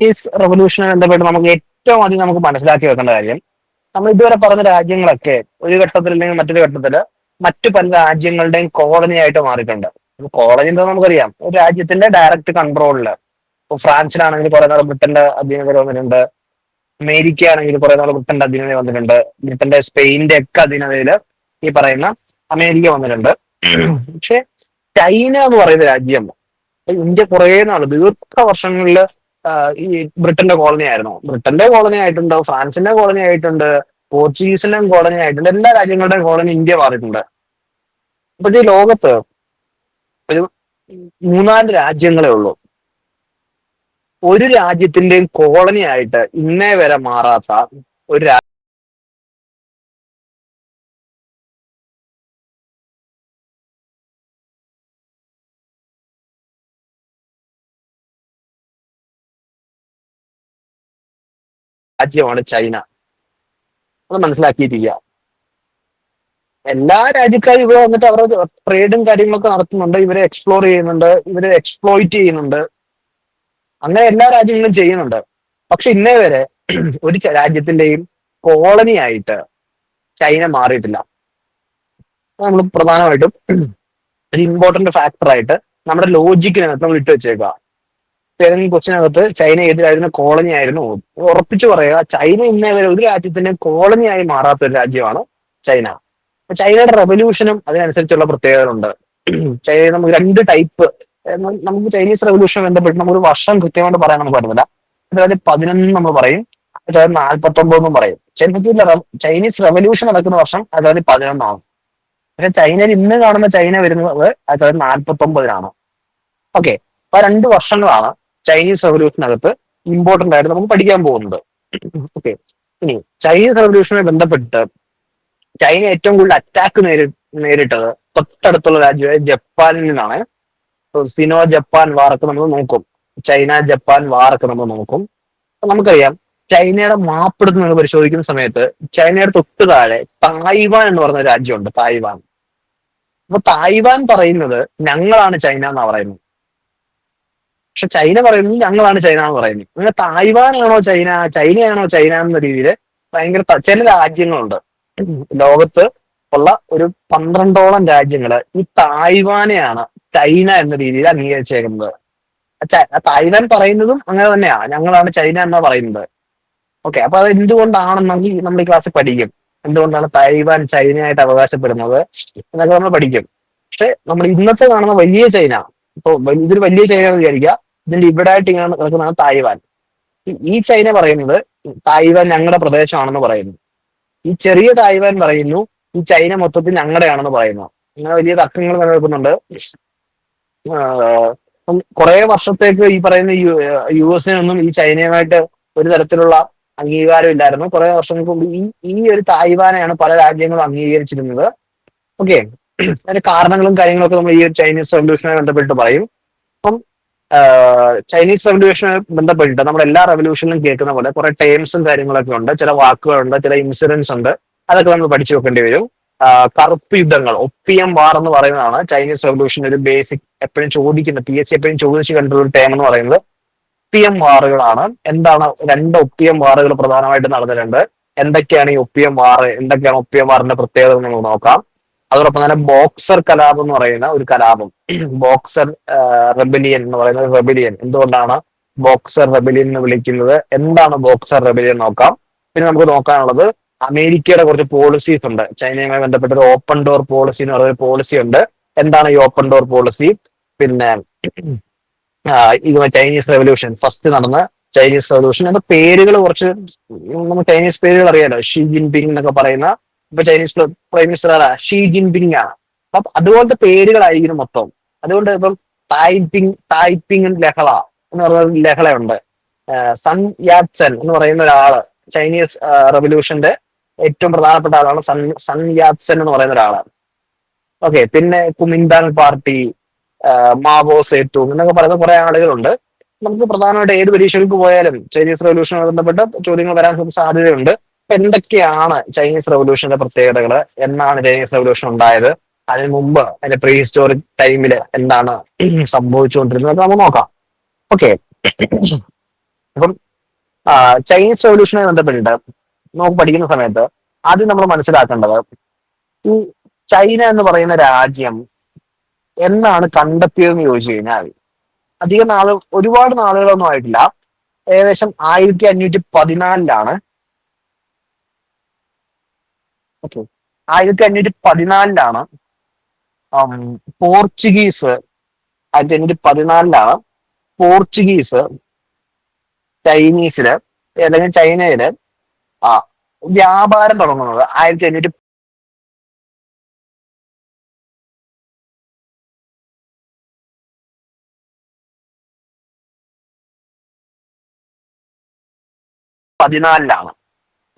Chinese റവല്യൂഷനുമായി ബന്ധപ്പെട്ട് നമുക്ക് ഏറ്റവും അധികം നമുക്ക് മനസ്സിലാക്കി വെക്കേണ്ട കാര്യം നമ്മൾ ഇതുവരെ പറഞ്ഞ രാജ്യങ്ങളൊക്കെ ഒരു ഘട്ടത്തിൽ അല്ലെങ്കിൽ മറ്റൊരു ഘട്ടത്തിൽ മറ്റു പല രാജ്യങ്ങളുടെയും കോളനി ആയിട്ട് മാറിയിട്ടുണ്ട്. കോളനി എന്താ നമുക്കറിയാം. ഒരു രാജ്യത്തിന്റെ ഡയറക്റ്റ് കൺട്രോളിൽ ഇപ്പൊ ഫ്രാൻസിലാണെങ്കിൽ കുറെ നാൾ ബ്രിട്ടന്റെ അധീനതയിൽ വന്നിട്ടുണ്ട്. അമേരിക്ക ആണെങ്കിൽ കുറെ നാൾ ബ്രിട്ടന്റെ അധീനതയിൽ വന്നിട്ടുണ്ട്. ബ്രിട്ടന്റെ സ്പെയിനിന്റെ ഒക്കെ അധീനതയിൽ ഈ പറയുന്ന അമേരിക്ക വന്നിട്ടുണ്ട്. പക്ഷെ ചൈന എന്ന് പറയുന്ന രാജ്യം ഇന്ത്യ കുറെ നാൾ ദീർഘ വർഷങ്ങളിൽ ഈ ബ്രിട്ടന്റെ കോളനി ആയിരുന്നു. ബ്രിട്ടന്റെ കോളനി ആയിട്ടുണ്ട് ഫ്രാൻസിന്റെ കോളനി ആയിട്ടുണ്ട് പോർച്ചുഗീസിന്റെ കോളനി ആയിട്ടുണ്ട് എല്ലാ രാജ്യങ്ങളുടെയും കോളനി ഇന്ത്യ മാറിയിട്ടുണ്ട്. അപ്പൊ ഈ ലോകത്ത് ഒരു മൂന്നാൽ രാജ്യങ്ങളേ ഉള്ളൂ. ഒരു രാജ്യത്തിന്റെയും കോളനി ആയിട്ട് ഇന്നേ വരെ മാറാത്ത ഒരു രാജ്യമാണ് ചൈന. അത് മനസ്സിലാക്കിയിട്ടില്ല. എല്ലാ രാജ്യക്കാരും ഇവിടെ വന്നിട്ട് അവരുടെ ട്രേഡും കാര്യങ്ങളൊക്കെ നടത്തുന്നുണ്ട്. ഇവരെ എക്സ്പ്ലോർ ചെയ്യുന്നുണ്ട്. ഇവരെ എക്സ്പ്ലോയിറ്റ് ചെയ്യുന്നുണ്ട്. അങ്ങനെ എല്ലാ രാജ്യങ്ങളും ചെയ്യുന്നുണ്ട്. പക്ഷെ ഇന്നേ വരെ ഒരു രാജ്യത്തിന്റെയും കോളനി ആയിട്ട് ചൈന മാറിയിട്ടില്ല. നമ്മൾ പ്രധാനമായിട്ടും ഒരു ഇമ്പോർട്ടന്റ് ഫാക്ടർ ആയിട്ട് നമ്മുടെ ലോജിക്കിനകത്ത് നമ്മൾ ഇട്ട് വെച്ചേക്കുക ഏതെങ്കിലും ക്വസ്റ്റിനകത്ത് ചൈന ഏത് രാജ്യത്തിന് കോളനി ആയിരുന്നു ഉറപ്പിച്ചു പറയുക ചൈന ഇന്നേ വരെ ഒരു രാജ്യത്തിന്റെ കോളനിയായി മാറാത്ത ഒരു രാജ്യമാണ് ചൈന. ചൈനയുടെ റെവല്യൂഷനും അതിനനുസരിച്ചുള്ള പ്രത്യേകതകളുണ്ട്. ചൈന നമുക്ക് രണ്ട് ടൈപ്പ് നമുക്ക് ചൈനീസ് റെവല്യൂഷൻ ബന്ധപ്പെട്ട് നമുക്ക് വർഷം കൃത്യമായിട്ട് പറയാൻ നമുക്ക് പറ്റുന്നില്ല അതായത് പതിനൊന്ന് നമ്മൾ പറയും അതായത് നാൽപ്പത്തി ഒമ്പതെന്നും പറയും. ചൈനീസ് ചൈനീസ് റെവല്യൂഷൻ നടക്കുന്ന വർഷം അതായത് പതിനൊന്നാണ്. പക്ഷെ ചൈനയിൽ ഇന്ന് കാണുന്ന ചൈന വരുന്നത് അതായത് നാൽപ്പത്തി ഒമ്പതിനാണ് ഓക്കെ അപ്പൊ രണ്ട് വർഷങ്ങളാണ് ചൈനീസ് റെവല്യൂഷനകത്ത് ഇമ്പോർട്ടന്റ് ആയിട്ട് നമുക്ക് പഠിക്കാൻ പോകുന്നത്. ഓക്കെ ഇനി ചൈനീസ് റെവല്യൂഷനുമായി ബന്ധപ്പെട്ട് ചൈന ഏറ്റവും കൂടുതൽ അറ്റാക്ക് നേരി നേരിട്ടത് തൊട്ടടുത്തുള്ള രാജ്യമായ ജപ്പാനിൽ നിന്നാണ്. സിനോ ജപ്പാൻ വാറൊക്കെ നമ്മൾ നോക്കും. ചൈന ജപ്പാൻ വാറൊക്കെ നമ്മൾ നോക്കും. നമുക്കറിയാം ചൈനയുടെ മാപ്പ് എടുത്ത് നമ്മൾ പരിശോധിക്കുന്ന സമയത്ത് ചൈനയുടെ തൊട്ട് താഴെ തായ്വാൻ എന്ന് പറയുന്ന രാജ്യമുണ്ട്. തായ്വാൻ അപ്പൊ തായ്വാൻ പറയുന്നത് ഞങ്ങളാണ് ചൈന എന്നാ പറയുന്നത്. പക്ഷെ ചൈന പറയുന്നത് ഞങ്ങളാണ് ചൈന എന്ന് പറയുന്നത്. അങ്ങനെ തായ്വാനാണോ ചൈന ചൈനയാണോ ചൈന എന്ന രീതിയിൽ ഭയങ്കര ചില രാജ്യങ്ങളുണ്ട്. ലോകത്ത് ഉള്ള ഒരു പന്ത്രണ്ടോളം രാജ്യങ്ങൾ ഈ തായ്വാനെയാണ് ചൈന എന്ന രീതിയിൽ അംഗീകരിച്ചേക്കുന്നത്. തായ്വാൻ പറയുന്നതും അങ്ങനെ തന്നെയാണ് ഞങ്ങളാണ് ചൈന എന്നാ പറയുന്നത്. ഓക്കെ അപ്പൊ അത് എന്തുകൊണ്ടാണെന്നെങ്കിൽ നമ്മൾ ഈ ക്ലാസ്സിൽ പഠിക്കും. എന്തുകൊണ്ടാണ് തായ്വാൻ ചൈനയായിട്ട് അവകാശപ്പെടുന്നത് എന്നൊക്കെ നമ്മൾ പഠിക്കും. പക്ഷെ നമ്മൾ ഇന്നത്തെ കാണുന്ന വലിയ ചൈന ഇപ്പൊ ഇതൊരു വലിയ ചൈന എന്ന് വിചാരിക്കുക. ഇതിന്റെ ഇവിടെ ആയിട്ട് ഇങ്ങനെ കിടക്കുന്നതാണ് തായ്വാൻ. ഈ ചൈന പറയുന്നത് തായ്വാൻ ഞങ്ങളുടെ പ്രദേശമാണെന്ന് പറയുന്നു. ഈ ചെറിയ തായ്വാൻ പറയുന്നു ഈ ചൈന മൊത്തത്തിൽ ഞങ്ങളുടെയാണെന്ന് പറയുന്നു. അങ്ങനെ വലിയ തർക്കങ്ങൾ നിലനിൽക്കുന്നുണ്ട്. കുറെ വർഷത്തേക്ക് ഈ പറയുന്ന യു എസിനൊന്നും ഈ ചൈനയുമായിട്ട് ഒരു തരത്തിലുള്ള അംഗീകാരം ഇല്ലായിരുന്നു. കുറെ വർഷങ്ങൾക്ക് മുമ്പ് ഈ ഈ ഒരു തായ്വാനെയാണ് പല രാജ്യങ്ങളും അംഗീകരിച്ചിരുന്നത്. ഓക്കെ. അതിന്റെ കാരണങ്ങളും കാര്യങ്ങളൊക്കെ നമ്മൾ ഈ ചൈനീസ് റെവല്യൂഷനെ ബന്ധപ്പെട്ട് പറയും. അപ്പം ചൈനീസ് റെവല്യൂഷനെ ബന്ധപ്പെട്ടിട്ട് നമ്മൾ എല്ലാ റെവല്യൂഷനിലും കേൾക്കുന്ന പോലെ കുറെ ടേംസും കാര്യങ്ങളൊക്കെ ഉണ്ട്. ചില വാക്കുകളുണ്ട് ചില ഇൻസിഡൻസ് ഉണ്ട്. അതൊക്കെ നമ്മൾ പഠിച്ചു വെക്കേണ്ടി വരും. കറുപ്പ് യുദ്ധങ്ങൾ ഒപ്പിയം വാർ എന്ന് പറയുന്നതാണ് ചൈനീസ് റെവല്യൂഷൻ ഒരു ബേസിക് എപ്പോഴും ചോദിക്കുന്ന പി എച്ച് എപ്പോഴും ചോദിച്ചു കണ്ടിട്ടുള്ള ഒരു ടേം എന്ന് പറയുന്നത് ഒപ്പിയം വാറുകളാണ് എന്താണ് രണ്ട് ഒപ്പിയം വാറുകൾ പ്രധാനമായിട്ട് നടന്നിട്ടുണ്ട്? എന്തൊക്കെയാണ് ഈ ഒപ്പിയം വാർ എന്തൊക്കെയാണ് ഒപ്പിയം വാറിന്റെ പ്രത്യേകത നമ്മൾ നോക്കാം. അതോടൊപ്പം തന്നെ ബോക്സർ കലാപം എന്ന് പറയുന്ന ഒരു കലാപം. ബോക്സർ റെബലിയൻ എന്ന് പറയുന്ന റെബലിയൻ. എന്തുകൊണ്ടാണ് ബോക്സർ റെബലിയൻ എന്ന് വിളിക്കുന്നത്? എന്താണ് ബോക്സർ റെബലിയൻ നോക്കാം. പിന്നെ നമുക്ക് നോക്കാനുള്ളത് അമേരിക്കയുടെ കുറച്ച് പോളിസീസ് ഉണ്ട്. ചൈനയുമായി ബന്ധപ്പെട്ട ഒരു ഓപ്പൺ ഡോർ പോളിസി എന്ന് പറയുന്ന പോളിസി ഉണ്ട്. എന്താണ് ഈ ഓപ്പൺ ഡോർ പോളിസി പിന്നെ ഇത് ചൈനീസ് റെവല്യൂഷൻ ഫസ്റ്റ് നടന്ന ചൈനീസ് റെവല്യൂഷൻ എന്ന പേരുകൾ കുറച്ച് നമുക്ക് ചൈനീസ് പേരുകൾ അറിയാലോ. ഷീ ജിൻപിങ് എന്നൊക്കെ പറയുന്ന ഇപ്പൊ ചൈനീസ് പ്രൈം മിനിസ്റ്റർ ആരാ? ഷീ ജിൻപിങ് ആണ്. അപ്പൊ അതുപോലത്തെ പേരുകളായിരിക്കും മൊത്തം. അതുകൊണ്ട് ഇപ്പം തായ്പിങ് തായ്പിങ് ലഹള എന്ന് പറയുന്ന ലഹളയുണ്ട്. സൺ യാത്സൻ എന്ന് പറയുന്ന ഒരാൾ ചൈനീസ് റെവല്യൂഷന്റെ ഏറ്റവും പ്രധാനപ്പെട്ട ആളാണ് സൺ സൺ യാത്സൻ എന്ന് പറയുന്ന ഒരാളാണ് ഓക്കെ പിന്നെ കുമിന്താങ് പാർട്ടി മാവോ സേത്തു എന്നൊക്കെ പറയുന്ന കുറെ ആളുകളുണ്ട്. നമുക്ക് പ്രധാനമായിട്ട് ഏത് പരീക്ഷകൾക്ക് പോയാലും ചൈനീസ് റെവല്യൂഷനുമായി ബന്ധപ്പെട്ട ചോദ്യങ്ങൾ വരാൻ സാധ്യതയുണ്ട്. എന്തൊക്കെയാണ് ചൈനീസ് റവല്യൂഷന്റെ പ്രത്യേകതകൾ എന്നാണ് ചൈനീസ് റവല്യൂഷൻ ഉണ്ടായത്? അതിന് മുമ്പ് അതിന്റെ പ്രീ ഹിസ്റ്റോറിക് ടൈമിൽ എന്താണ് സംഭവിച്ചുകൊണ്ടിരുന്നത്? നമുക്ക് നോക്കാം. ഓക്കെ അപ്പം ചൈനീസ് റവല്യൂഷനെ ബന്ധപ്പെട്ടിട്ട് നമുക്ക് പഠിക്കുന്ന സമയത്ത് ആദ്യം നമ്മൾ മനസ്സിലാക്കേണ്ടത് ഈ ചൈന എന്ന് പറയുന്ന രാജ്യം എന്നാണ് കണ്ടെത്തിയതെന്ന് ചോദിച്ചു കഴിഞ്ഞാൽ അധികം നാൾ ഒരുപാട് നാളുകളൊന്നും ആയിട്ടില്ല. ഏകദേശം ആയിരത്തി അഞ്ഞൂറ്റി പതിനാലിലാണ് ആയിരത്തി അഞ്ഞൂറ്റി പതിനാലിലാണ് പോർച്ചുഗീസ് ആയിരത്തി അഞ്ഞൂറ്റി പതിനാലിലാണ് പോർച്ചുഗീസ് ചൈനീസിൽ അല്ലെങ്കിൽ ചൈനയിൽ ആ വ്യാപാരം തുടങ്ങുന്നത് ആയിരത്തി അഞ്ഞൂറ്റി പതിനാലിലാണ്.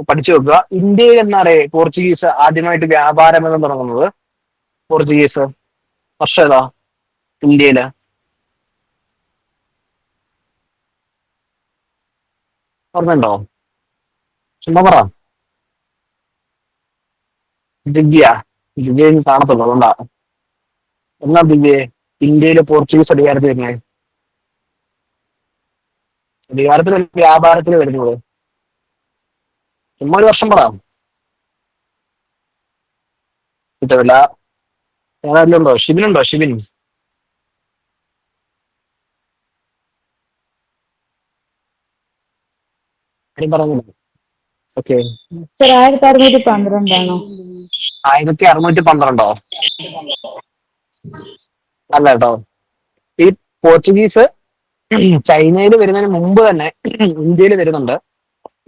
പഠിച്ചു വെക്കുക. ഇന്ത്യയിൽ എന്നാറേ പോർച്ചുഗീസ് ആദ്യമായിട്ട് വ്യാപാരം എന്ന് തുടങ്ങുന്നത്. പോർച്ചുഗീസ്. വർഷം ഇന്ത്യയിൽ ഓർമ്മയുണ്ടോ? പറ. ദിവ്യ. ദിവ്യ കാണത്തുള്ളൂ അതുകൊണ്ടാ. എന്നാ ദിവ്യ? ഇന്ത്യയിൽ പോർച്ചുഗീസ് അധികാരത്തിൽ വരുന്നത്? അധികാരത്തിൽ വ്യാപാരത്തിൽ വരുന്നത്. ചുമ്മാ ഒരു വർഷം പറ. കിട്ടവില്ല ഏതായാലും ഉണ്ടോ ഷിബിൻ. ഓക്കെ. ആയിരത്തി അറുന്നൂറ്റി പന്ത്രണ്ടാണോ? ആയിരത്തി അറുന്നൂറ്റി പന്ത്രണ്ടോ? അല്ല കേട്ടോ ഈ പോർച്ചുഗീസ് ചൈനയിൽ വരുന്നതിന് മുമ്പ് തന്നെ ഇന്ത്യയിൽ വരുന്നുണ്ട്.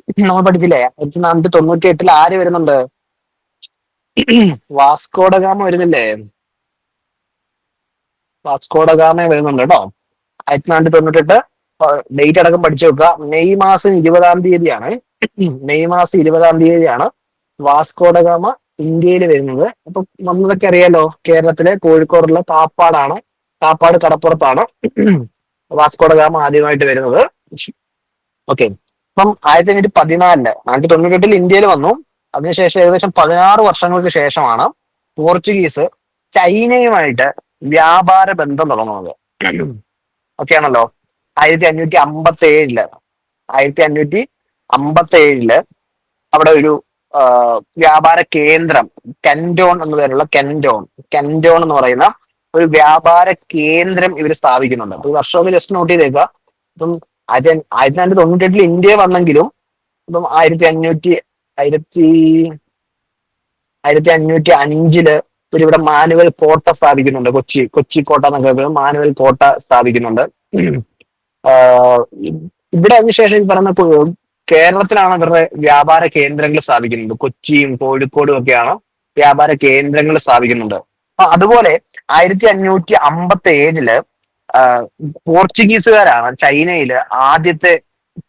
നമ്മൾ പഠിച്ചില്ലേ? ആയിരത്തി നാനൂറ്റി തൊണ്ണൂറ്റി എട്ടിൽ ആര് വരുന്നുണ്ട് വാസ്കോഡഗാമ വരുന്നില്ലേ? വാസ്കോഡഗാമ വരുന്നുണ്ട് കേട്ടോ. ആയിരത്തി നാനൂറ്റി തൊണ്ണൂറ്റി എട്ട് ഡേറ്റ് അടക്കം പഠിച്ചു വെക്കുക. മെയ് മാസം ഇരുപതാം തീയതിയാണ്. മെയ് മാസം ഇരുപതാം തീയതിയാണ് വാസ്കോഡഗാമ ഇന്ത്യയിൽ വരുന്നത്. അപ്പൊ നമ്മളൊക്കെ അറിയാലോ കേരളത്തിലെ കോഴിക്കോടുള്ള കാപ്പാടാണ് കാപ്പാട് കടപ്പുറത്താണ് വാസ്കോഡഗാമ ആദ്യമായിട്ട് വരുന്നത്. ഓക്കെ. അപ്പം ആയിരത്തി അഞ്ഞൂറ്റി പതിനാലിൽ ആയിരത്തി തൊണ്ണൂറ്റി എട്ടിൽ ഇന്ത്യയിൽ വന്നു. അതിനുശേഷം ഏകദേശം പതിനാറ് വർഷങ്ങൾക്ക് ശേഷമാണ് പോർച്ചുഗീസ് ചൈനയുമായിട്ട് വ്യാപാര ബന്ധം തുടങ്ങുന്നത്. ഓക്കെ ആണല്ലോ ആയിരത്തി അഞ്ഞൂറ്റി അമ്പത്തി ഏഴിൽ ആയിരത്തി അഞ്ഞൂറ്റി അമ്പത്തി ഏഴിൽ അവിടെ ഒരു വ്യാപാര കേന്ദ്രം കെൻഡോൺ എന്ന പേരുള്ള കെൻഡോൺ കെൻഡോൺ എന്ന് പറയുന്ന ഒരു വ്യാപാര കേന്ദ്രം ഇവർ സ്ഥാപിക്കുന്നുണ്ട്. അപ്പൊ ഈ വർഷമൊക്കെ ജസ്റ്റ് നോട്ട് ചെയ്തേക്കുക. ഇപ്പം ആയിരത്തി ആയിരത്തി തൊള്ളായിരത്തി തൊണ്ണൂറ്റി എട്ടിൽ ഇന്ത്യ വന്നെങ്കിലും ഇപ്പം ആയിരത്തി അഞ്ഞൂറ്റി ആയിരത്തി ആയിരത്തി അഞ്ഞൂറ്റി അഞ്ചിൽ ഇവിടെ മാനുവൽ കോട്ട സ്ഥാപിക്കുന്നുണ്ട്. കൊച്ചി കൊച്ചി കോട്ട എന്നൊക്കെ മാനുവൽ കോട്ട സ്ഥാപിക്കുന്നുണ്ട്. ഇവിടെ അതിനുശേഷം ഈ പറഞ്ഞ കേരളത്തിലാണ് ഇവരുടെ വ്യാപാര കേന്ദ്രങ്ങൾ സ്ഥാപിക്കുന്നത്. കൊച്ചിയും കോഴിക്കോടും ഒക്കെയാണ് വ്യാപാര കേന്ദ്രങ്ങൾ സ്ഥാപിക്കുന്നുണ്ട്. അപ്പൊ അതുപോലെ ആയിരത്തി അഞ്ഞൂറ്റി അമ്പത്തി ഏഴിൽ പോർച്ചുഗീസുകാരാണ് ചൈനയിൽ ആദ്യത്തെ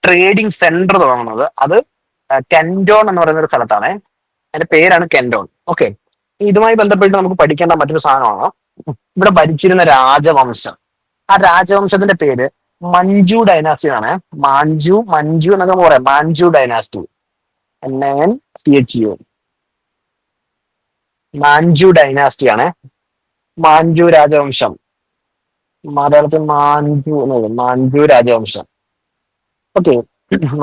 ട്രേഡിംഗ് സെന്റർ തുടങ്ങുന്നത്. അത് കെൻഡോൺ എന്ന് പറയുന്ന ഒരു സ്ഥലത്താണ്. അതിന്റെ പേരാണ് കെൻഡോൺ ഓക്കെ ഇതുമായി ബന്ധപ്പെട്ട് നമുക്ക് പഠിക്കേണ്ട മറ്റൊരു സാധനമാണ്. ഇവിടെ ഭരിച്ചിരുന്ന രാജവംശം. ആ രാജവംശത്തിന്റെ പേര് മഞ്ജു ഡൈനാസ്റ്റി ആണ്. മാഞ്ചു മഞ്ജു എന്നൊക്കെ പറയാം. Manchu dynasty N N C H U Manchu dynasty ആണ്. മാഞ്ചു രാജവംശം. മലയാളത്തിൽ മാഞ്ചു എന്നുള്ളത് മാഞ്ചു രാജവംശം. ഓക്കെ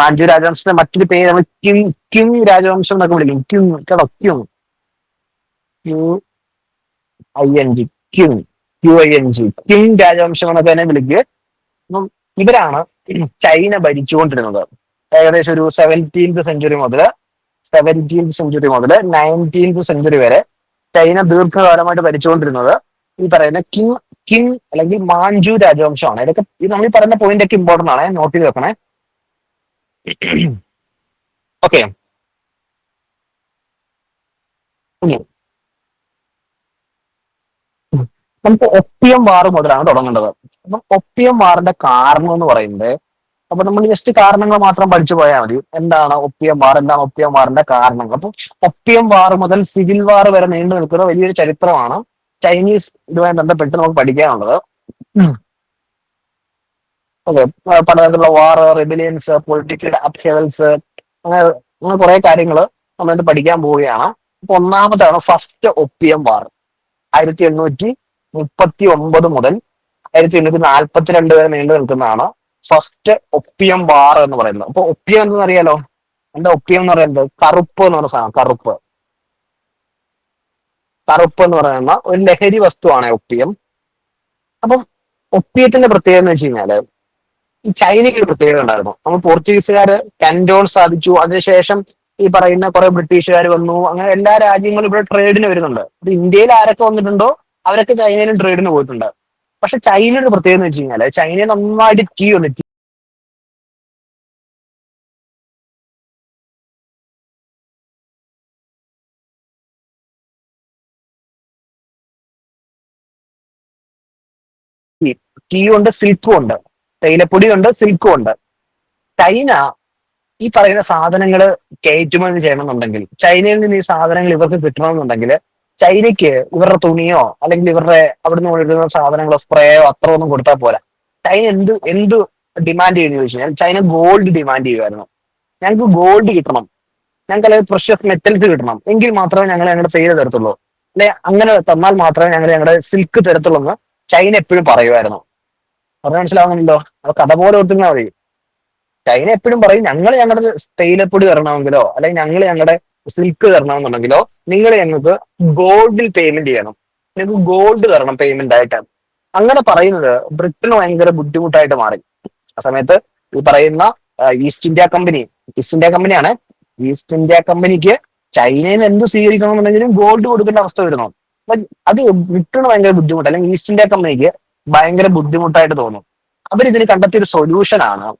മാഞ്ചു രാജവംശത്തിന്റെ മറ്റൊരു പേര് നമ്മൾ കിം കിം രാജവംശം എന്നൊക്കെ വിളിക്കും. ക്യും കേട്ടോ? Qing. Q I N G. Qing. Q I N G. Kim രാജവംശം എന്നൊക്കെ തന്നെ വിളിക്കുക അപ്പം ഇവരാണ് ചൈന ഭരിച്ചുകൊണ്ടിരുന്നത്. ഏകദേശം ഒരു സെവന്റീൻത് സെഞ്ചുറി മുതൽ സെവന്റീൻത് സെഞ്ചുറി മുതൽ നയന്റീൻത് സെഞ്ചുറി വരെ ചൈന ദീർഘകാലമായിട്ട് ഭരിച്ചുകൊണ്ടിരുന്നത് ഈ പറയുന്ന കിം കിം അല്ലെങ്കിൽ മാഞ്ചു രാജവംശമാണ്. ഇതൊക്കെ നമ്മൾ പറയുന്ന പോയിന്റ് ഒക്കെ ഇമ്പോർട്ടന്റ് ആണ്. നോട്ട് ചെയ്ത് വെക്കണേ. ഓക്കെ നമുക്ക് ഒപ്പിയം വാർ മുതലാണ് തുടങ്ങേണ്ടത്. അപ്പം ഒപ്പിയം വാറിന്റെ കാരണം എന്ന് പറയുന്നത് അപ്പൊ നമ്മൾ ജസ്റ്റ് കാരണങ്ങൾ മാത്രം പഠിച്ചു പോയാൽ മതി. എന്താണ് ഒപ്പിയം വാർ? എന്താണ് ഒപ്പിയം വാറിന്റെ കാരണങ്ങൾ? അപ്പൊ ഒപ്പിയം വാർ മുതൽ സിവിൽ വാർ വരെ നീണ്ടു നിൽക്കുന്ന വലിയൊരു ചരിത്രമാണ് ചൈനീസ് ഇതുമായി ബന്ധപ്പെട്ട് നമുക്ക് പഠിക്കാനുള്ളത്. ഓക്കെ. പലതരത്തിലുള്ള വാർ റെബിലിയൻസ് പൊളിറ്റിക്കൽ അപ്ഹേവൽസ് അങ്ങനെ അങ്ങനെ കുറെ കാര്യങ്ങൾ നമ്മളിത് പഠിക്കാൻ പോവുകയാണ്. അപ്പൊ ഒന്നാമതാണ് ഫസ്റ്റ് ഒപ്പിയം വാർ ആയിരത്തി എണ്ണൂറ്റി മുപ്പത്തി ഒമ്പത് മുതൽ ആയിരത്തി എണ്ണൂറ്റി നാൽപ്പത്തിരണ്ട് വരെ നീണ്ടു നിൽക്കുന്നതാണ് ഫസ്റ്റ് ഒപ്പിയം വാർ എന്ന് പറയുന്നത്. അപ്പൊ ഒപ്പിയം എന്തെന്ന് അറിയാലോ എന്താ ഒപ്പിയം എന്ന് പറയുന്നത്? കറുപ്പ് എന്ന് പറയുന്ന സാധനം കറുപ്പ്. കറുപ്പ് എന്ന് പറയുന്ന ഒരു ലഹരി വസ്തുവാണ് ഒപ്പിയം. അപ്പം ഒപ്പിയത്തിന്റെ പ്രത്യേകത എന്ന് വെച്ച് കഴിഞ്ഞാൽ ഈ ചൈനയ്ക്ക് ഒരു പ്രത്യേകത ഉണ്ടായിരുന്നു. നമ്മൾ പോർച്ചുഗീസുകാര് കൻഡോൺ സാധിച്ചു. അതിനുശേഷം ഈ പറയുന്ന കുറെ ബ്രിട്ടീഷുകാർ വന്നു. അങ്ങനെ എല്ലാ രാജ്യങ്ങളും ഇവിടെ ട്രേഡിന് വരുന്നുണ്ട്. അപ്പൊ ഇന്ത്യയിൽ ആരൊക്കെ വന്നിട്ടുണ്ടോ അവരൊക്കെ ചൈനയിലും ട്രേഡിന് പോയിട്ടുണ്ട്. പക്ഷെ ചൈനയുടെ പ്രത്യേകത എന്ന് വെച്ച് കഴിഞ്ഞാൽ ചൈനയിൽ നന്നായിട്ട് ടീ ഉണ്ട് ടീ ഉണ്ട് സിൽക്കും ഉണ്ട്. തേയിലപ്പൊടി ഉണ്ട് സിൽക്കും ഉണ്ട്. ചൈന ഈ പറയുന്ന സാധനങ്ങൾ കയറ്റുമതി ചെയ്യണമെന്നുണ്ടെങ്കിൽ ചൈനയിൽ നിന്ന് ഈ സാധനങ്ങൾ ഇവർക്ക് കിട്ടണമെന്നുണ്ടെങ്കിൽ ചൈനയ്ക്ക് ഇവരുടെ തുണിയോ അല്ലെങ്കിൽ ഇവരുടെ അവിടുന്ന് ഇടുന്ന സാധനങ്ങളോ സ്പ്രേയോ അത്ര ഒന്നും കൊടുത്താൽ പോരാ. ചൈന എന്ത് എന്ത് ഡിമാൻഡ് ചെയ്യുന്നു ചോദിച്ചു കഴിഞ്ഞാൽ ചൈന ഗോൾഡ് ഡിമാൻഡ് ചെയ്യുമായിരുന്നു ഞങ്ങൾക്ക് ഗോൾഡ് കിട്ടണം. ഞങ്ങൾക്ക് അല്ലെങ്കിൽ പ്രഷ്യസ് മെറ്റൽസ് കിട്ടണം. എങ്കിൽ മാത്രമേ ഞങ്ങൾ ഞങ്ങളുടെ പേര് തരത്തുള്ളൂ. അല്ലെ അങ്ങനെ തന്നാൽ മാത്രമേ ഞങ്ങൾ ഞങ്ങളുടെ സിൽക്ക് തരത്തുള്ളൂ എന്ന് ചൈന എപ്പോഴും പറയുമായിരുന്നു പറഞ്ഞ മനസ്സിലാവുന്നുണ്ടോ? അപ്പൊ കഥ പോലെ ഓർത്തുന്ന മതി. ചൈന എപ്പോഴും പറയും ഞങ്ങൾ ഞങ്ങളുടെ തേയിലപ്പൊടി തരണമെങ്കിലോ അല്ലെങ്കിൽ ഞങ്ങൾ ഞങ്ങളുടെ സിൽക്ക് തരണമെന്നുണ്ടെങ്കിലോ നിങ്ങൾ ഞങ്ങൾക്ക് ഗോൾഡിൽ പേയ്മെന്റ് ചെയ്യണം. നിങ്ങൾക്ക് ഗോൾഡ് തരണം പേയ്മെന്റ് ആയിട്ട്. അങ്ങനെ പറയുന്നത് ബ്രിട്ടന് ഭയങ്കര ബുദ്ധിമുട്ടായിട്ട് മാറി. ആ സമയത്ത് ഈ പറയുന്ന East India company East India കമ്പനിയാണ്. ഈസ്റ്റ് ഇന്ത്യ കമ്പനിക്ക് ചൈനയിൽ നിന്ന് എന്ത് സ്വീകരിക്കണമെന്നുണ്ടെങ്കിലും ഗോൾഡ് കൊടുക്കേണ്ട അവസ്ഥ വരുന്നു. അത് ബ്രിട്ടന് ഭയങ്കര ബുദ്ധിമുട്ട്. അല്ലെങ്കിൽ ഈസ്റ്റ് ഇന്ത്യ കമ്പനിക്ക് ഭയങ്കര ബുദ്ധിമുട്ടായിട്ട് തോന്നും. അവരിതിന് കണ്ടെത്തിയ ഒരു സൊല്യൂഷൻ ആണ്.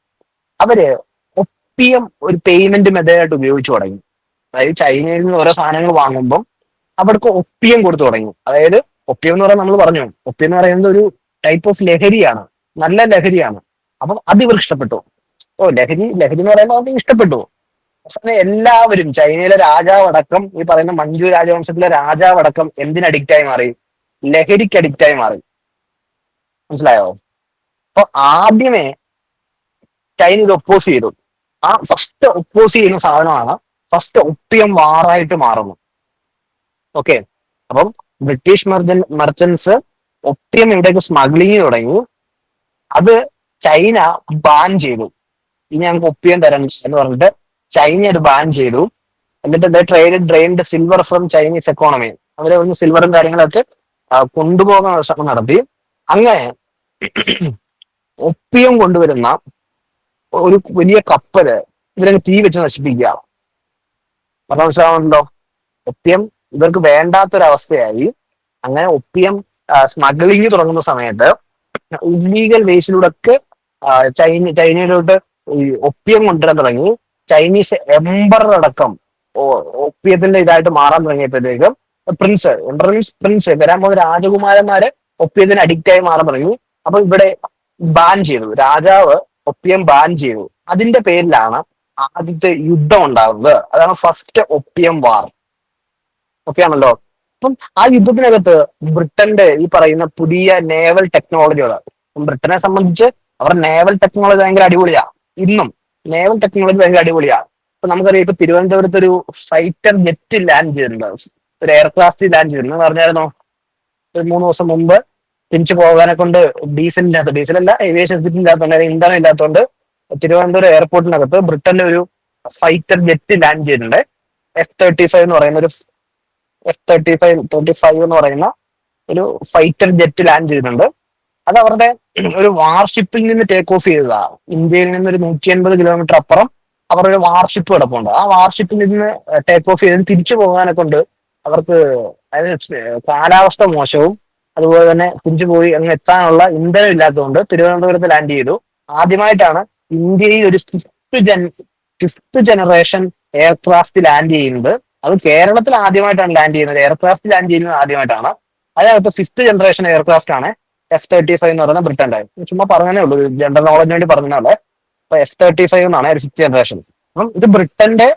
അവർ ഒപ്പിയം ഒരു പേയ്മെന്റ് മെത്തേഡായിട്ട് ഉപയോഗിച്ചു തുടങ്ങി. അതായത് ചൈനയിൽ നിന്ന് ഓരോ സാധനങ്ങൾ വാങ്ങുമ്പോൾ അവർക്ക് ഒപ്പിയം കൊടുത്തു തുടങ്ങി. അതായത് ഒപ്പിയം എന്ന് പറയുന്നത് നമ്മൾ പറഞ്ഞു. ഒപ്പിയം എന്ന് പറയുന്നത് ഒരു ടൈപ്പ് ഓഫ് ലഹരിയാണ്. നല്ല ലഹരിയാണ്. അപ്പം അത് ഇവർക്ക് ഇഷ്ടപ്പെട്ടു. ഓ ലഹരി ലഹരി എന്ന് പറയുമ്പോൾ അവർക്ക് ഇഷ്ടപ്പെട്ടു. എല്ലാവരും ചൈനയിലെ രാജാവടക്കം ഈ പറയുന്ന മഞ്ജു രാജവംശത്തിലെ രാജാവടക്കം എന്തിന് അഡിക്റ്റ് ആയി മാറി? ലഹരിക്ക് അഡിക്റ്റായി മാറി. മനസ്സിലായോ? അപ്പൊ ആദ്യമേ ചൈന ഇത് ഒപ്പോസ് ചെയ്തു. ആ ഫസ്റ്റ് ഒപ്പോസ് ചെയ്യുന്ന സാധനമാണ് ഫസ്റ്റ് ഒപ്പിയം വാറായിട്ട് മാറുന്നു ഓക്കെ അപ്പം ബ്രിട്ടീഷ് മെർജൻ മെർച്ചൻസ് ഒപ്പിയം ഇവിടേക്ക് സ്മഗ്ലിങ് തുടങ്ങി. അത് ചൈന ബാൻ ചെയ്തു. ഇനി ഞങ്ങൾക്ക് ഒപ്പിയം തരണം എന്ന് പറഞ്ഞിട്ട് ചൈന അത് ബാൻ ചെയ്തു. എന്നിട്ട് trade drained silver from Chinese economy അവരെ ഒന്ന് സിൽവറും കാര്യങ്ങളൊക്കെ കൊണ്ടുപോകാൻ ശ്രമം നടത്തി. അങ്ങനെ ഒപ്പിയം കൊണ്ടുവരുന്ന ഒരു വലിയ കപ്പൽ ഇവരങ്ങ് തീ വെച്ച് നശിപ്പിക്കുക. അപ്പൊ മനസ്സിലാവുന്നുണ്ടോ ഒപ്പിയം ഇവർക്ക് വേണ്ടാത്തൊരവസ്ഥയായി. അങ്ങനെ ഒപ്പിയം സ്മഗ്ലിംഗ് തുടങ്ങുന്ന സമയത്ത് ഇല്ലീഗൽ വേസിലൂടെ ചൈന ചൈനയിലോട്ട് ഒപ്പിയം കൊണ്ടുവരാൻ തുടങ്ങി. ചൈനീസ് എംബർ അടക്കം ഒപ്പിയത്തിന്റെ ഇതായിട്ട് മാറാൻ തുടങ്ങിയപ്പോഴത്തേക്കും പ്രിൻസ് മീൻസ് പ്രിൻസ് വരാൻ പോകുന്ന രാജകുമാരന്മാര് ഒപ്പിയത്തിന് അഡിക്റ്റ് ആയി മാറാൻ തുടങ്ങി. അപ്പൊ ഇവിടെ ബാൻ ചെയ്തു. രാജാവ് ഒപ്പിയം ബാൻ ചെയ്തു. അതിന്റെ പേരിലാണ് ആദ്യത്തെ യുദ്ധം ഉണ്ടാകുന്നത് അതാണ് ഫസ്റ്റ് ഒപ്പിയം വാർ ഓക്കെ ആണല്ലോ? അപ്പം ആ യുദ്ധത്തിനകത്ത് ബ്രിട്ടന്റെ ഈ പറയുന്ന പുതിയ നേവൽ ടെക്നോളജികൾ ബ്രിട്ടനെ സംബന്ധിച്ച് അവരുടെ നേവൽ ടെക്നോളജി ഭയങ്കര അടിപൊളിയാ. ഇന്നും നേവൽ ടെക്നോളജി ഭയങ്കര അടിപൊളിയാ. ഇപ്പൊ നമുക്കറിയാം ഇപ്പൊ തിരുവനന്തപുരത്ത് ഒരു ഫൈറ്റർ ജെറ്റ് ലാൻഡ് ചെയ്തിട്ടുണ്ട്. ഒരു എയർക്രാഫ്റ്റ് ലാൻഡ് ചെയ്തിട്ടുണ്ട്. പറഞ്ഞായിരുന്നോ? ഒരു മൂന്ന് ദിവസം മുമ്പ് തിരിച്ചു പോകാനെ കൊണ്ട് ഡീസലിനകത്ത് ഡീസലല്ല ഏവിയേഷൻ ഇല്ലാത്തതുകൊണ്ട് അല്ലെങ്കിൽ ഇന്ധനം ഇല്ലാത്തതുകൊണ്ട് തിരുവനന്തപുരം എയർപോർട്ടിനകത്ത് ബ്രിട്ടന്റെ ഒരു ഫൈറ്റർ ജെറ്റ് ലാൻഡ് ചെയ്തിട്ടുണ്ട്. എഫ് തേർട്ടി ഫൈവ് എന്ന് പറയുന്ന ഒരു F thirty five thirty five എന്ന് പറയുന്ന ഒരു ഫൈറ്റർ ജെറ്റ് ലാൻഡ് ചെയ്തിട്ടുണ്ട്. അത് അവരുടെ ഒരു വാർഷിപ്പിൽ നിന്ന് ടേക്ക് ഓഫ് ചെയ്തതാണ് ഇന്ത്യയിൽ നിന്ന് ഒരു നൂറ്റി അൻപത് കിലോമീറ്റർ അപ്പുറം ഒരു വാർഷിപ്പ് കിടപ്പുണ്ട്. ആ വാർഷിപ്പിൽ നിന്ന് ടേക്ക് ഓഫ് ചെയ്ത് തിരിച്ചു പോകാനെ കൊണ്ട് അവർക്ക് കാലാവസ്ഥ മോശവും അതുപോലെ തന്നെ കുഞ്ചുപോയി പോയി അങ്ങ് എത്താനുള്ള ഇന്ധനം ഇല്ലാത്തതുകൊണ്ട് തിരുവനന്തപുരത്ത് ലാൻഡ് ചെയ്തു. ആദ്യമായിട്ടാണ് ഇന്ത്യയിൽ ഒരു fifth gen fifth generation aircraft land ചെയ്യുന്നത്. അത് കേരളത്തിൽ ആദ്യമായിട്ടാണ് ലാൻഡ് ചെയ്യുന്നത്. എയർക്രാഫ്റ്റ് ലാൻഡ് ചെയ്യുന്നത് ആദ്യമായിട്ടാണ്. അതിനകത്ത് ഫിഫ്ത്ത് ജനറേഷൻ എയർക്രാഫ്റ്റ് ആണ് എഫ് തേർട്ടി ഫൈവ് എന്ന് പറയുന്ന ബ്രിട്ടന്റെ ചുമ്മാ പറഞ്ഞേ ഉള്ളൂ. ജനറൽ നോളജിന് വേണ്ടി പറഞ്ഞതല്ലേ അപ്പൊ എഫ് തേർട്ടി ഫൈവ് എന്നാണ് ഒരു ഫിഫ്ത്ത് ജനറേഷൻ അപ്പം ഇത് ബ്രിട്ടന്റെ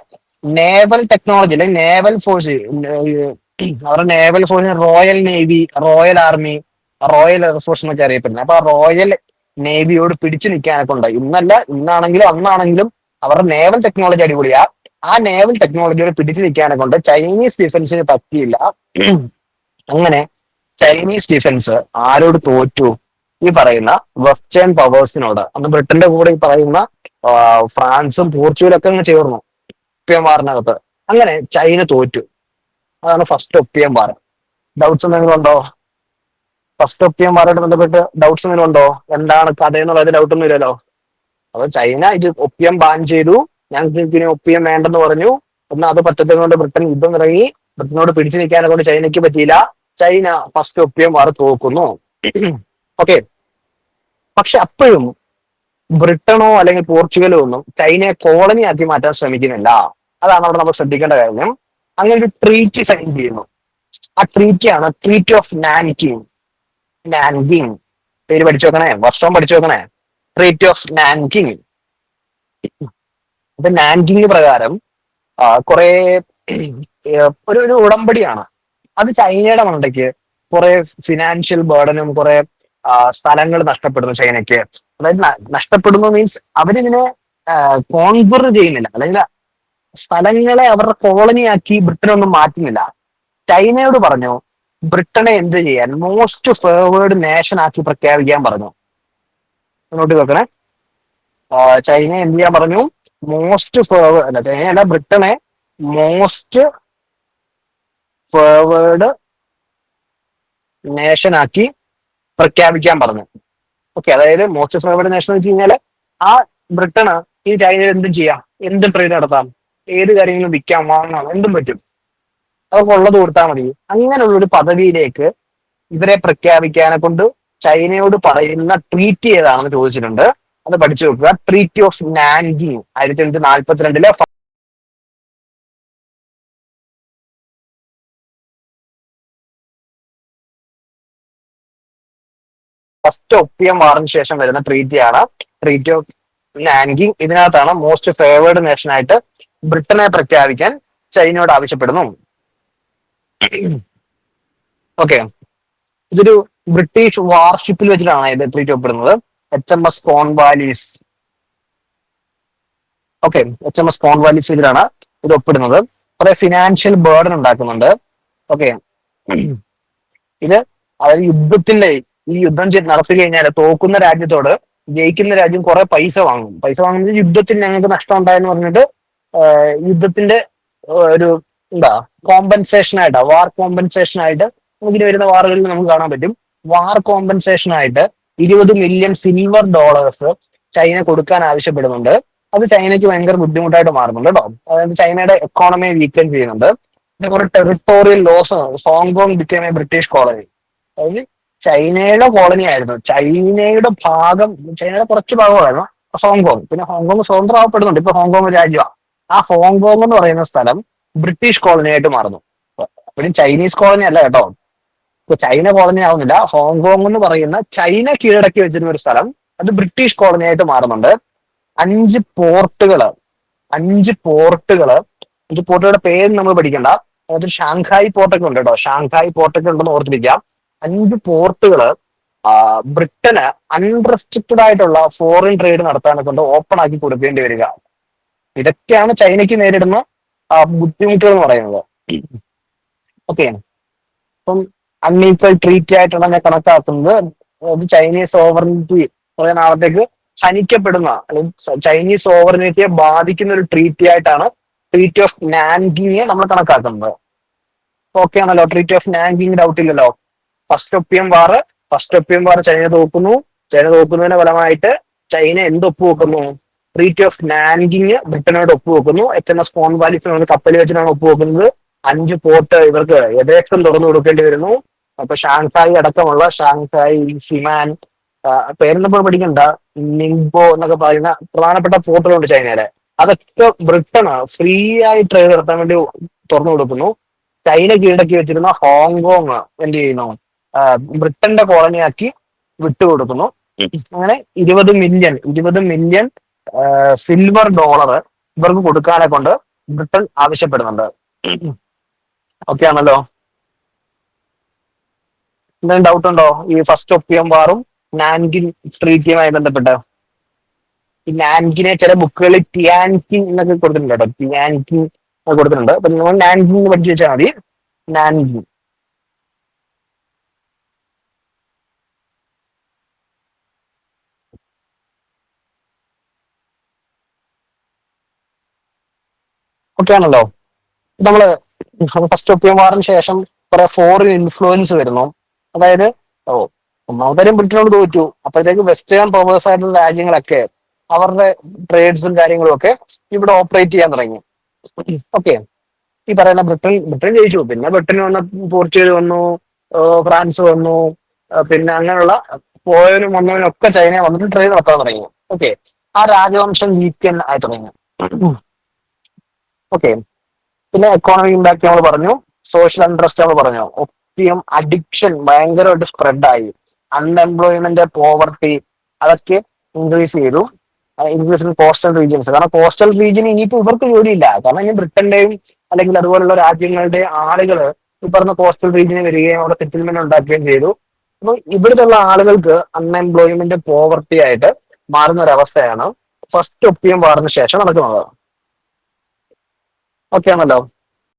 നേവൽ ടെക്നോളജി അല്ലെങ്കിൽ നേവൽ ഫോഴ്സ് അവരുടെ naval force royal navy royal army royal air force എന്നൊക്കെ അറിയപ്പെടുന്നത്. അപ്പൊ ആ റോയൽ നേവിയോട് പിടിച്ചു നിൽക്കാനൊക്കെ ഉണ്ടായി. ഇന്നല്ല ഇന്നാണെങ്കിലും അന്നാണെങ്കിലും അവരുടെ നേവൽ ടെക്നോളജി അടിപൊളിയാ. ആ നേവൽ ടെക്നോളജിയോട് പിടിച്ചു നിൽക്കാനൊക്കെ ഉണ്ട്. ചൈനീസ് ഡിഫൻസിന് പറ്റിയില്ല. അങ്ങനെ ചൈനീസ് ഡിഫൻസ് ആരോട് തോറ്റു? ഈ പറയുന്ന വെസ്റ്റേൺ പവേഴ്സിനോട് അന്ന് ബ്രിട്ടന്റെ കൂടെ ഈ പറയുന്ന ഫ്രാൻസും പോർച്ചുഗലൊക്കെ അങ്ങ് ചേർന്നു. ഒപ്പിയം വാറിനകത്ത് അങ്ങനെ ചൈന തോറ്റു. അതാണ് ഫസ്റ്റ് ഒപ്പിയം വാർ ഡൗട്ട്സ് എന്തെങ്കിലും ഉണ്ടോ? ഫസ്റ്റ് ഒപ്പിയം വാറായിട്ട് ബന്ധപ്പെട്ട് ഡൗട്ട്സ് എന്തെങ്കിലും ഉണ്ടോ? എന്താണ് കഥ എന്നുള്ളത് ഡൗട്ട് ഒന്നും ഇല്ലല്ലോ. അപ്പൊ ചൈന ഇത് ഒപ്പിയം ബാൻ ചെയ്തു. ഞങ്ങൾക്ക് ഇതിനെ ഒപ്പിയം വേണ്ടെന്ന് പറഞ്ഞു. എന്നാൽ അത് പറ്റത്തുകൊണ്ട് ബ്രിട്ടൻ യുദ്ധം ഇറങ്ങി ബ്രിട്ടനോട് പിടിച്ചു നിൽക്കാനെ കൊണ്ട് ചൈനയ്ക്ക് പറ്റിയില്ല. ചൈന ഫസ്റ്റ് ഒപ്പിയം വാർ തോക്കുന്നു ഓക്കെ പക്ഷെ അപ്പോഴും ബ്രിട്ടനോ അല്ലെങ്കിൽ പോർച്ചുഗലോ ഒന്നും ചൈനയെ കോളനി ആക്കി മാറ്റാൻ ശ്രമിക്കുന്നില്ല. അതാണ് അവിടെ നമ്മൾ ശ്രദ്ധിക്കേണ്ട കാര്യം. അങ്ങനെ ഒരു ട്രീറ്റ് സൈൻ ചെയ്യുന്നു. ആ ട്രീറ്റി ആണ് ട്രീറ്റ് ഓഫ് നാൻകിങ് നാൻകിങ് പേര് പഠിച്ചു നോക്കണേ വർഷം പഠിച്ചു നോക്കണേ ട്രീറ്റ് ഓഫ് നാൻകിങ് അപ്പൊ നാൻകിങ് പ്രകാരം കുറെ ഒരു ഒരു ഉടമ്പടിയാണ്. അത് ചൈനയുടെ മണ്ടയ്ക്ക് കുറെ ഫിനാൻഷ്യൽ ബേർഡനും കുറെ സ്ഥലങ്ങൾ നഷ്ടപ്പെടുന്നു ചൈനയ്ക്ക്. അതായത് നഷ്ടപ്പെടുന്നു മീൻസ് അവരിതിനെ കോൺക്വർ ചെയ്യുന്നില്ല. അല്ലെങ്കിൽ സ്ഥലങ്ങളെ അവരുടെ കോളനിയാക്കി ബ്രിട്ടനൊന്നും മാറ്റുന്നില്ല. ചൈനയോട് പറഞ്ഞു ബ്രിട്ടനെ എന്ത് ചെയ്യാൻ? മോസ്റ്റ് ഫേവേർഡ് നേഷൻ ആക്കി പ്രഖ്യാപിക്കാൻ പറഞ്ഞു. മുന്നോട്ട് നോക്കണേ ചൈന എന്ത് ചെയ്യാൻ പറഞ്ഞു? മോസ്റ്റ് ഫേവേർഡ് അല്ല ചൈന അല്ല ബ്രിട്ടനെ മോസ്റ്റ് ഫേവേർഡ് നേഷൻ ആക്കി പ്രഖ്യാപിക്കാൻ പറഞ്ഞു. ഓക്കെ അതായത് മോസ്റ്റ് ഫേവേർഡ് നേഷൻ എന്ന് വെച്ച് കഴിഞ്ഞാൽ ആ ബ്രിട്ടന് ഈ ചൈനയിൽ എന്തും ചെയ്യാം? എന്തും ട്രേഡ് നടത്താം? ഏത് കാര്യങ്ങളും വിൽക്കാൻ വാങ്ങാം എന്തും പറ്റും. അതൊക്കെ ഉള്ളത് കൊടുത്താൽ മതി. അങ്ങനെയുള്ള ഒരു പദവിയിലേക്ക് ഇവരെ പ്രഖ്യാപിക്കാനെ കൊണ്ട് ചൈനയോട് പറയുന്ന ട്രീറ്റ് ഏതാണെന്ന് ചോദിച്ചിട്ടുണ്ട്. അത് പഠിച്ചു നോക്കുക. ട്രീറ്റി ഓഫ് നാൻഗിങ് ആയിരത്തി എണ്ണൂറ്റി നാൽപ്പത്തിരണ്ടിലെ ഫസ്റ്റ് ഒപ്പിയം വാറിന് ശേഷം വരുന്ന ട്രീറ്റിയാണ്. ട്രീറ്റി ഓഫ് നാൻഗിങ് ഇതിനകത്താണ് മോസ്റ്റ് ഫേവേർഡ് നേഷൻ ആയിട്ട് ബ്രിട്ടനെ പ്രഖ്യാപിക്കാൻ ചൈനയോട് ആവശ്യപ്പെടുന്നു. ഓക്കെ ഇതൊരു ബ്രിട്ടീഷ് വാർഷിപ്പിൽ വെച്ചിട്ടാണ് ഇത് treat ഒപ്പിടുന്നത്. H M S Cornwallis okay H M S Cornwallis വെച്ചിട്ടാണ് ഇത് ഒപ്പിടുന്നത്. കുറെ ഫിനാൻഷ്യൽ ബേർഡൻ ഉണ്ടാക്കുന്നുണ്ട്. ഓക്കെ ഇത് അതായത് യുദ്ധത്തിന്റെ ഈ യുദ്ധം ചെയ്ത് നടത്തി കഴിഞ്ഞാൽ തോക്കുന്ന രാജ്യത്തോട് ജയിക്കുന്ന രാജ്യം കുറെ പൈസ വാങ്ങും. പൈസ വാങ്ങുന്നത് യുദ്ധത്തിൽ ഞങ്ങൾക്ക് നഷ്ടം ഉണ്ടായെന്ന് പറഞ്ഞിട്ട് യുദ്ധത്തിന്റെ ഒരു എന്താ കോമ്പൻസേഷൻ ആയിട്ട് വാർ കോമ്പൻസേഷൻ ആയിട്ട് നമുക്കിനി വരുന്ന വാറുകളിൽ നമുക്ക് കാണാൻ പറ്റും. വാർ കോമ്പൻസേഷൻ ആയിട്ട് ഇരുപത് മില്യൺ സിൽവർ ഡോളേഴ്സ് ചൈന കൊടുക്കാൻ ആവശ്യപ്പെടുന്നുണ്ട്. അത് ചൈനയ്ക്ക് ഭയങ്കര ബുദ്ധിമുട്ടായിട്ട് മാറുന്നുണ്ട് കേട്ടോ. അതായത് ചൈനയുടെ എക്കോണമിയെ വീക്കൻ ചെയ്യുന്നുണ്ട്. പിന്നെ കുറെ territorial loss Hong Kong became British colony അതായത് ചൈനയുടെ കോളനി ആയിരുന്നു. ചൈനയുടെ ഭാഗം ചൈനയുടെ കുറച്ച് ഭാഗമായിരുന്നു ഹോങ്കോങ് പിന്നെ ഹോങ്കോങ് സ്വതന്ത്രമാവപ്പെടുന്നുണ്ട് ഇപ്പൊ ഹോങ്കോങ് രാജ്യമാണ്. ആ ഹോങ്കോങ് എന്ന് പറയുന്ന സ്ഥലം ബ്രിട്ടീഷ് കോളനി ആയിട്ട് മാറുന്നു. അപ്പോഴും ചൈനീസ് കോളനി അല്ല കേട്ടോ. ഇപ്പൊ ചൈന കോളനി ആവുന്നില്ല. ഹോങ്കോങ് എന്ന് പറയുന്ന ചൈന കീഴടക്കി വെച്ചിരുന്ന ഒരു സ്ഥലം അത് ബ്രിട്ടീഷ് കോളനി ആയിട്ട് മാറുന്നുണ്ട്. അഞ്ച് പോർട്ടുകൾ അഞ്ച് പോർട്ടുകൾ അഞ്ച് പോർട്ടുകളുടെ പേര് നമ്മൾ പഠിക്കണ്ട. അതായത് ഷാങ്ഹായ് പോർട്ടൊക്കെ ഉണ്ട് കേട്ടോ. ഷാങ്ഹായ് പോർട്ടൊക്കെ ഉണ്ടെന്ന് ഓർത്തിരിക്കാം. അഞ്ച് പോർട്ടുകൾ ബ്രിട്ടന് അൺറെസ്ട്രിക്റ്റഡ് ആയിട്ടുള്ള ഫോറിൻ ട്രേഡ് നടത്താനെ കൊണ്ട് ഓപ്പൺ ആക്കി കൊടുക്കേണ്ടി വരിക. ഇതൊക്കെയാണ് ചൈനയ്ക്ക് നേരിടുന്ന ബുദ്ധിമുട്ടുകൾ എന്ന് പറയുന്നത്. ഓക്കെ അപ്പം അൺഈക്വൽ ട്രീറ്റ് ആയിട്ടാണ് ഞാൻ കണക്കാക്കുന്നത്. അത് ചൈനീസ് ഓവർണിറ്റി കുറെ നാളത്തേക്ക് ഹനിക്കപ്പെടുന്ന അല്ലെങ്കിൽ ചൈനീസ് ഓവർണിറ്റിയെ ബാധിക്കുന്ന ഒരു ട്രീറ്റി ആയിട്ടാണ് ട്രീറ്റി ഓഫ് നാൻകിങ്ങിനെ നമ്മൾ കണക്കാക്കുന്നത്. ഓക്കെ ആണല്ലോ. ട്രീറ്റി ഓഫ് നാൻകിങ് ഡൗട്ട് ഇല്ലല്ലോ. First opium war first opium war China തോക്കുന്നു. ചൈന തോക്കുന്നതിന്റെ ഫലമായിട്ട് ചൈന എന്ത് ഒപ്പുവെക്കുന്നു ട്രീറ്റി ഓഫ് നാൻകിങ് ബ്രിട്ടനോട് ഒപ്പുവെക്കുന്നു. എച്ച് എൻ എസ് ഫോൺ വാലിസിനോട് കപ്പൽ വെച്ചിട്ടാണ് ഒപ്പുവെക്കുന്നത്. അഞ്ച് പോർട്ട് ഇവർക്ക് യഥേഷ്ടം തുറന്നു കൊടുക്കേണ്ടി വരുന്നു. അപ്പൊ ഷാങ്ഹായ് അടക്കമുള്ള ഷാങ്ഹായ് സിമാൻ പേരെന്തപ്പോൾ പഠിക്കണ്ട. നിംബോ എന്നൊക്കെ പറയുന്ന പ്രധാനപ്പെട്ട പോർട്ടുകളുണ്ട് ചൈനയിലെ. അതൊക്കെ ബ്രിട്ടന് ഫ്രീ ആയി ട്രേഡ് നടത്താൻ വേണ്ടി തുറന്നു കൊടുക്കുന്നു. ചൈന കീഴടക്കി വെച്ചിരുന്ന ഹോങ്കോങ് എന്ത് ചെയ്യുന്നു? ബ്രിട്ടന്റെ കോളനിയാക്കി വിട്ടുകൊടുക്കുന്നു. അങ്ങനെ ഇരുപത് മില്യൺ ഇരുപത് മില്യൺ സിൽവർ ഡോളർ ഇവർക്ക് കൊടുക്കാനെ കൊണ്ട് ബ്രിട്ടൻ ആവശ്യപ്പെടുന്നുണ്ട്. ഓക്കെ ആണല്ലോ. എന്തെങ്കിലും ഡൗട്ട് ഉണ്ടോ? ഈ ഫസ്റ്റ് ഒപ്പിയം വാറും നാൻകിൻ ട്രീറ്റിയുമായി ബന്ധപ്പെട്ട്. ഈ നാൻകിനെ ചില ബുക്കുകളിൽ ടിയാൻകിൻ എന്നൊക്കെ കൊടുത്തിട്ടുണ്ട് കേട്ടോ. ടിയാൻകിൻ കൊടുത്തിട്ടുണ്ട്. അപ്പൊ നിങ്ങൾ നാൻകിൻ പഠിച്ചു വെച്ചാൽ മതി. നാൻകിൻ. ആണല്ലോ നമ്മൾ ഫസ്റ്റ് ഒപ്പിയം വാറിന് ശേഷം കുറെ ഫോറിൻ ഇൻഫ്ലുവൻസ് വരുന്നു. അതായത് ഓ ബ്രിട്ടനോട് തോറ്റു. അപ്പോഴത്തേക്ക് വെസ്റ്റേൺ പവേഴ്സ് ആയിട്ടുള്ള രാജ്യങ്ങളൊക്കെ അവരുടെ ട്രേഡ്സും കാര്യങ്ങളും ഒക്കെ ഇവിടെ ഓപ്പറേറ്റ് ചെയ്യാൻ തുടങ്ങി. ഓക്കെ ഈ പറയുന്ന ബ്രിട്ടൻ ബ്രിട്ടൻ ജയിച്ചു. പിന്നെ ബ്രിട്ടൻ വന്ന പോർച്ചുഗൽ വന്നു ഫ്രാൻസ് വന്നു പിന്നെ അങ്ങനെയുള്ള പോയവനും വന്നവനും ഒക്കെ ചൈന വന്നിട്ട് ട്രേഡ് നടത്താൻ തുടങ്ങി. ഓക്കെ ആ രാജവംശം വീക്കെൻ ആയി തുടങ്ങി. ഓക്കെ പിന്നെ എക്കോണമിക് ഇമ്പാക്ട് നമ്മൾ പറഞ്ഞു. സോഷ്യൽ ഇൻട്രസ്റ്റ് നമ്മൾ പറഞ്ഞു. ഒപ്പിയം അഡിക്ഷൻ ഭയങ്കരമായിട്ട് സ്പ്രെഡ് ആയി. അൺഎംപ്ലോയ്മെന്റ് പോവർട്ടി അതൊക്കെ ഇൻക്രീസ് ചെയ്തു. ഇൻക്രീസ് ഇൻ കോസ്റ്റൽ റീജിയൻസ് കാരണം കോസ്റ്റൽ റീജിയൻ ഇനിയിപ്പോ ഇവർക്ക് ജോലിയില്ല. കാരണം ഇനി ബ്രിട്ടന്റെയും അല്ലെങ്കിൽ അതുപോലുള്ള രാജ്യങ്ങളുടെ ആളുകൾ ഈ പറഞ്ഞ കോസ്റ്റൽ റീജിയനിൽ വരികയും അവിടെ സെറ്റിൽമെന്റ് ഉണ്ടാക്കുകയും ചെയ്തു. അപ്പൊ ഇവിടുത്തെ ആളുകൾക്ക് അൺഎംപ്ലോയ്മെന്റ് പോവർട്ടി ആയിട്ട് മാറുന്ന ഒരു അവസ്ഥയാണ് ഫസ്റ്റ് ഒപ്പിയം വാറിന് ശേഷം നടക്കുന്നത്. ഓക്കെ ആണല്ലോ